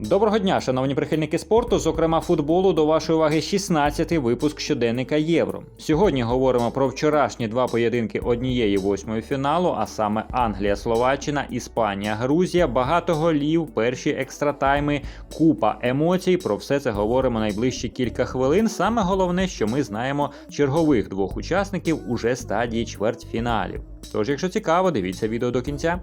Доброго дня, шановні прихильники спорту, зокрема футболу, до вашої уваги 16-й випуск щоденника Євро. Сьогодні говоримо про вчорашні два поєдинки однієї восьмої фіналу, а саме Англія, Словаччина, Іспанія, Грузія, багато голів, перші екстратайми, купа емоцій. Про все це говоримо найближчі кілька хвилин. Саме головне, що ми знаємо чергових двох учасників уже стадії чвертьфіналів. Тож, якщо цікаво, дивіться відео до кінця.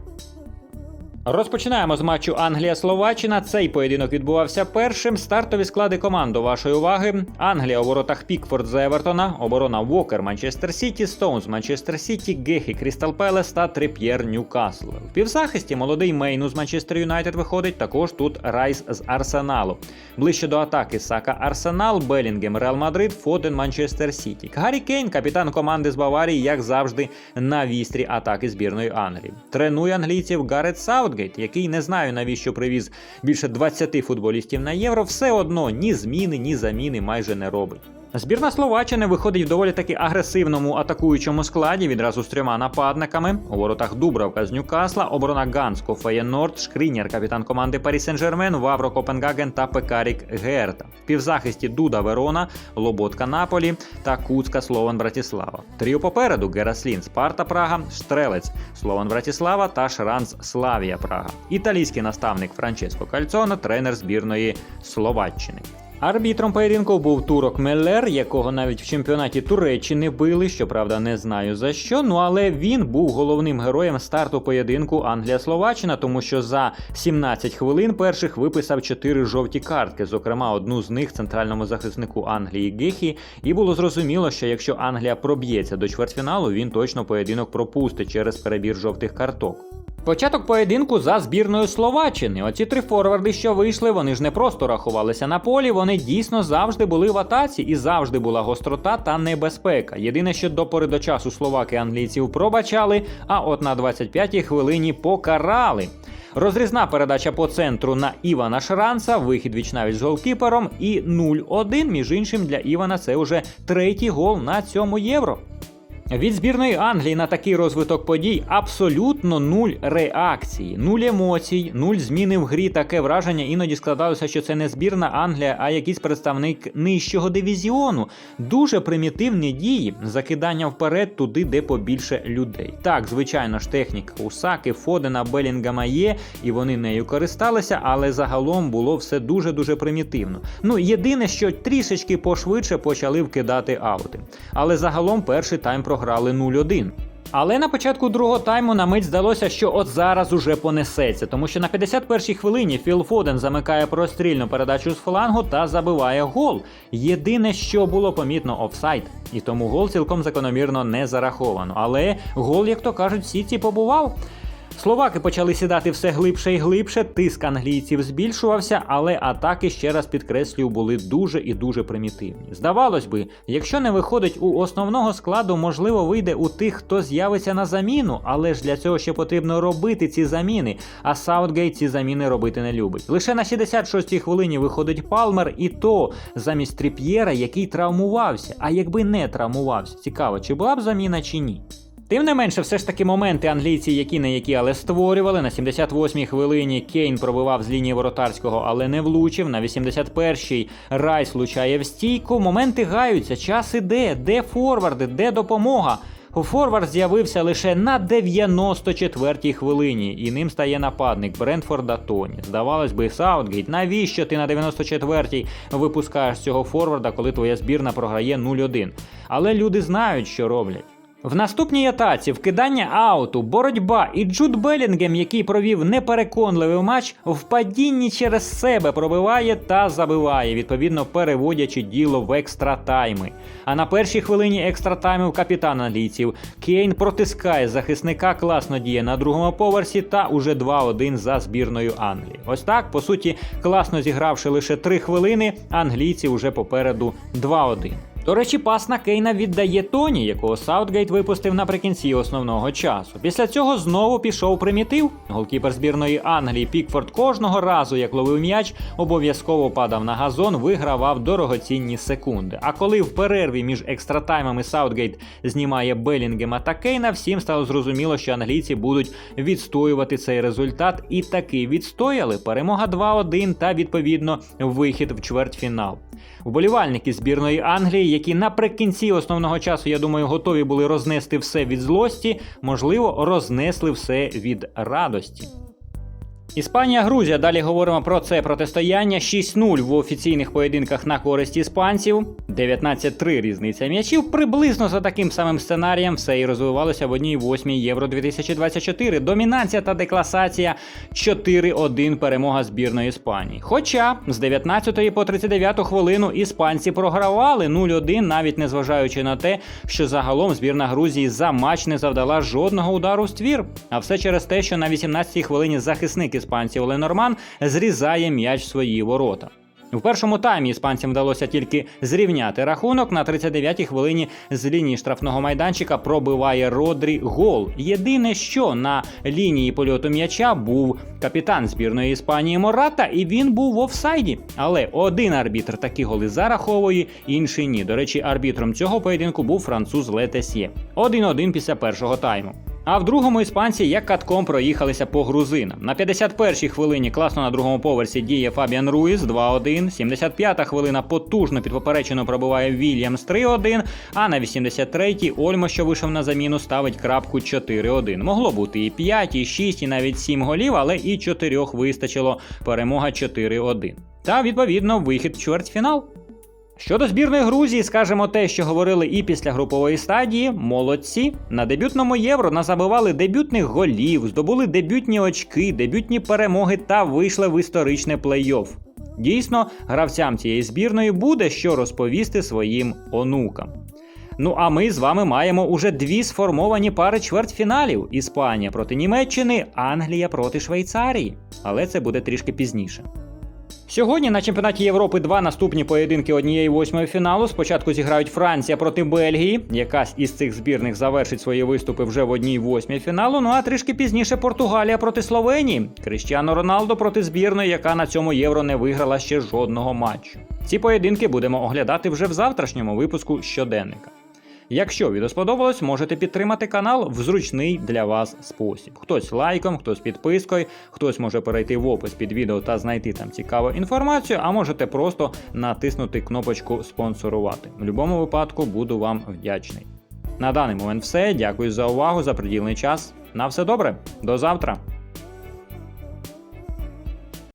Розпочинаємо з матчу Англія-Словаччина. Цей поєдинок відбувався першим. Стартові склади команд вашої уваги. Англія у воротах Пікфорд з Евертона, оборона Вокер Манчестер Сіті, Стоунс Манчестер Сіті, Гехі Крістал Пелес та Трип'єр Ньюкасл. В півзахисті молодий Мейну з Манчестер Юнайтед виходить. Також тут Райс з Арсеналу. Ближче до атаки Сака Арсенал, Белінгем Реал Мадрид, Фоден Манчестер Сіті. Гаррі Кейн, капітан команди з Баварії, як завжди, на вістрі атаки збірної Англії. Тренує англійців Гарет Саутгейт, який не знаю навіщо привіз більше 20 футболістів на євро, все одно ні зміни, ні заміни майже не робить. Збірна Словаччини виходить в доволі таки агресивному атакуючому складі відразу з трьома нападниками. У воротах Дубравка з Ньюкасла, оборона Гансько, Феєнорд, Шкрінєр, капітан команди Парі Сен-Жермен, Вавро Копенгаген та Пекарік Герта. В півзахисті Дуда Верона, Лоботка Наполі та Куцка Слован Братіслава. Тріо попереду Гераслін, Спарта Прага, Штрелець, Слован Братіслава та Шранц Славія Прага. Італійський наставник Франческо Кальцоно, тренер збірної Словаччини. Арбітром поєдинку був турок Меллер, якого навіть в чемпіонаті Туреччини били, щоправда, не знаю за що. Ну але він був головним героєм старту поєдинку Англія-Словаччина, тому що за 17 хвилин перших виписав 4 жовті картки, зокрема одну з них центральному захиснику Англії Гехі. І було зрозуміло, що якщо Англія проб'ється до чвертьфіналу, він точно поєдинок пропустить через перебір жовтих карток. Початок поєдинку за збірною Словаччини. Оці три форварди, що вийшли, вони ж не просто рахувалися на полі, вони дійсно завжди були в атаці і завжди була гострота та небезпека. Єдине, що до пори до часу словаки англійців пробачали, а от на 25-й хвилині покарали. Розрізна передача по центру на Івана Шранца, вихід вічнавіч з голкіпером і 0-1. Між іншим для Івана це вже третій гол на цьому євро. Від збірної Англії на такий розвиток подій абсолютно нуль реакції, нуль емоцій, нуль зміни в грі. Таке враження іноді складалося, що це не збірна Англія, а якийсь представник нижчого дивізіону. Дуже примітивні дії, закидання вперед туди, де побільше людей. Так, звичайно ж, техніка Усаки, Фодена, Белінгама є, і вони нею користалися, але загалом було все дуже дуже примітивно. Ну єдине, що трішечки пошвидше почали вкидати аути. Але загалом перший тайм програли 0-1. Але на початку другого тайму на мить здалося, що от зараз уже понесеться, тому що на 51-й хвилині Філ Фоден замикає прострільну передачу з флангу та забиває гол. Єдине, що було помітно офсайд, і тому гол цілком закономірно не зараховано. Але гол, як то кажуть, в ці побував. Словаки почали сідати все глибше і глибше, тиск англійців збільшувався, але атаки, ще раз підкреслюю, були дуже і дуже примітивні. Здавалось би, якщо не виходить у основного складу, можливо, вийде у тих, хто з'явиться на заміну, але ж для цього ще потрібно робити ці заміни. А Саутгейт ці заміни робити не любить. Лише на 66-й хвилині виходить Палмер, і то замість Тріп'єра, який травмувався. А якби не травмувався, цікаво, чи була б заміна чи ні. Тим не менше, все ж таки моменти англійці, які не які, але створювали. На 78-й хвилині Кейн пробивав з лінії воротарського, але не влучив. На 81-й Райс влучає в стійку. Моменти гаються, час іде, де форварди, де допомога. Форвард з'явився лише на 94-й хвилині, і ним стає нападник Брентфорда Тоні. Здавалось би, Саутгейт, навіщо ти на 94-й випускаєш цього форварда, коли твоя збірна програє 0-1? Але люди знають, що роблять. В наступній атаці вкидання ауту, боротьба і Джуд Белінгем, який провів непереконливий матч, в падінні через себе пробиває та забиває, відповідно переводячи діло в екстра тайми. А на першій хвилині екстра таймів капітан англійців Кейн протискає захисника, класно діє на другому поверсі та уже 2-1 за збірною Англії. Ось так, по суті, класно зігравши лише 3 хвилини, англійці вже попереду 2-1. До речі, пас на Кейна віддає Тоні, якого Саутгейт випустив наприкінці основного часу. Після цього знову пішов примітив. Голкіпер збірної Англії Пікфорд кожного разу, як ловив м'яч, обов'язково падав на газон, вигравав дорогоцінні секунди. А коли в перерві між екстратаймами Саутгейт знімає Белінгема та Кейна, всім стало зрозуміло, що англійці будуть відстоювати цей результат, і таки відстояли. Перемога 2-1 та відповідно вихід в чвертьфінал. Вболівальники збірної Англії, які наприкінці основного часу, я думаю, готові були рознести все від злості, можливо, рознесли все від радості. Іспанія, Грузія. Далі говоримо про це протистояння. 6-0 в офіційних поєдинках на користь іспанців. 19-3 різниця м'ячів. Приблизно за таким самим сценарієм все і розвивалося в одній восьмій Євро 2024. Домінація та декласація 4-1 перемога збірної Іспанії. Хоча з 19 по 39 хвилину іспанці програвали 0-1, навіть незважаючи на те, що загалом збірна Грузії за матч не завдала жодного удару в ствір. А все через те, що на 18-й хвилині захисник іспанців Ленорман зрізає м'яч в свої ворота. В першому таймі іспанцям вдалося тільки зрівняти рахунок. На 39-й хвилині з лінії штрафного майданчика пробиває Родрі гол. Єдине, що на лінії польоту м'яча був капітан збірної Іспанії Мората, і він був в офсайді. Але один арбітр такі голи зараховує, інший ні. До речі, арбітром цього поєдинку був француз Летесьє. 1-1 після першого тайму. А в другому іспанці як катком проїхалися по грузинам. На 51-й хвилині класно на другому поверсі діє Фабіан Руїс 2-1. 75-та хвилина потужно під поперечину пробиває Вільямс 3-1. А на 83-й Ольмо, що вийшов на заміну, ставить крапку 4-1. Могло бути і 5, і 6, і навіть 7 голів, але і 4 вистачило. Перемога 4-1. Та відповідно вихід в чвертьфінал. Щодо збірної Грузії, скажемо те, що говорили і після групової стадії. Молодці на дебютному євро назабивали дебютних голів, здобули дебютні очки, дебютні перемоги та вийшли в історичне плей-офф. Дійсно, гравцям цієї збірної буде що розповісти своїм онукам. Ну а ми з вами маємо уже дві сформовані пари чвертьфіналів: Іспанія проти Німеччини, Англія проти Швейцарії. Але це буде трішки пізніше. Сьогодні на чемпіонаті Європи два наступні поєдинки однієї восьмої фіналу. Спочатку зіграють Франція проти Бельгії. Якась із цих збірних завершить свої виступи вже в одній восьмій фіналу. Ну а трішки пізніше Португалія проти Словенії. Кріштіано Роналдо проти збірної, яка на цьому євро не виграла ще жодного матчу. Ці поєдинки будемо оглядати вже в завтрашньому випуску щоденника. Якщо відео сподобалось, можете підтримати канал в зручний для вас спосіб. Хтось лайком, хтось підпискою, хтось може перейти в опис під відео та знайти там цікаву інформацію, а можете просто натиснути кнопочку спонсорувати. В будь-якому випадку буду вам вдячний. На даний момент все. Дякую за увагу, за приділений час. На все добре, до завтра.